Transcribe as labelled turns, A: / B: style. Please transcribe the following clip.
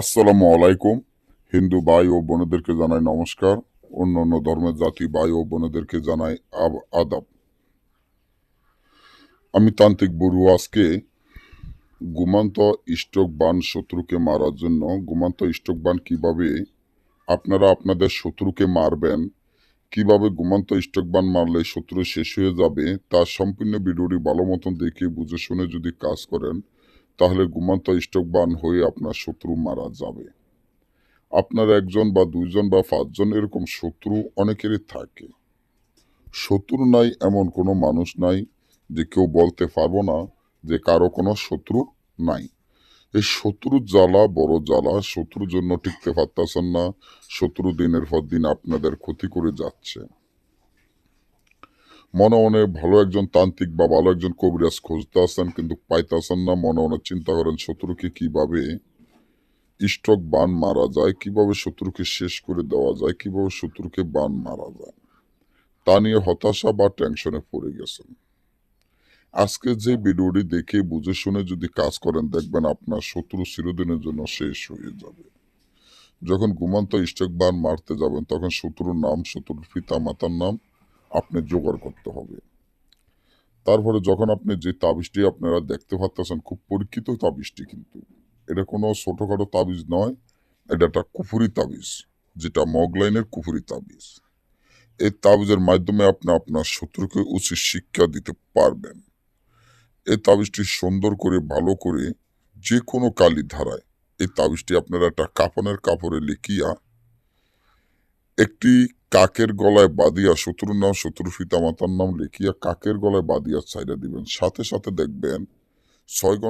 A: আসসালামু আলাইকুম। হিন্দু ভাই ও বোনেদেরকে জানাই নমস্কার। অন্য অন্য ধর্মের জাতি ভাই ও বোনেদেরকে জানাই আদাব। আমি তান্ত্রিক বড়ু আজকে গুমান্ত স্ট্রোক বান শত্রুকে মারার জন্য গুমান্ত স্ট্রোক বান কীভাবে আপনারা আপনাদের শত্রুকে মারবেন, কীভাবে গুমান্ত স্ট্রোক বান মারলে শত্রু শেষ হয়ে যাবে, তার সম্পূর্ণ ভিডিওটি ভালো মতন দেখে বুঝে শুনে যদি কাজ করেন তাহলে গুমান্ত স্ট্রোক বান হয়ে আপনার শত্রু মারা যাবে। আপনার একজন বা দুইজন বা পাঁচজন এরকম শত্রু অনেকেরই থাকে। শত্রু নাই, এমন কোনো মানুষ নাই যে কেউ বলতে পারব না যে কারও কোনো শত্রু নাই। এই শত্রুর জ্বালা বড় জ্বালা, শত্রুর জন্য টিকতে পারতেছেন না, শত্রু দিনের পর দিন আপনাদের ক্ষতি করে যাচ্ছে। মনে মনে ভালো একজন তান্ত্রিক বা ভালো একজন কবিরাজ খুঁজতে আসেন কিন্তু পাইতেছেন না। মনে মনে চিন্তা করেন, শত্রুকে কীভাবে স্ট্রোক বান মারা যায়, কীভাবে শত্রুকে শেষ করে দেওয়া যায়, কীভাবে শত্রুকে বান মারা যায়, তা নিয়ে হতাশা বা টেনশনে পড়ে গেছেন। আজকে যে ভিডিওটি দেখে বুঝে শুনে যদি কাজ করেন, দেখবেন আপনার শত্রু চিরদিনের জন্য শেষ হয়ে যাবে। যখন ঘুমান্ত স্ট্রোক বান মারতে যাবেন, তখন শত্রুর নাম, শত্রুর পিতা মাতার নাম আপনি জোগাড় করতে হবে। তারপরে যখন আপনি যে তাবিজটি আপনারা দেখতে পাচ্ছেন খুব পরীক্ষিত তাবিজটি কিন্তু। এটা কোনো ছোটখাটো তাবিজ নয়, এটা একটা কুফুরি তাবিজ, যেটা মগলাইনের কুফুরি তাবিজ। এই তাবিজের মাধ্যমে আপনি আপনার শত্রুকে উচিত শিক্ষা দিতে পারবেন। এই তাবিজটি সুন্দর করে, ভালো করে যে কোনো কালি ধারায় এই তাবিজটি আপনারা একটা কাপনের কাপড়ে লিখিয়া একটি কাকের গলায় বাদিয়া শত্রুর নাম শত্রু পিতা মাতার নাম লিখিয়া কাকের গলায় বাদিয়া ছাইড়া দিবেন। সাথে সাথে দেখবেন ছয় ঘণ্টা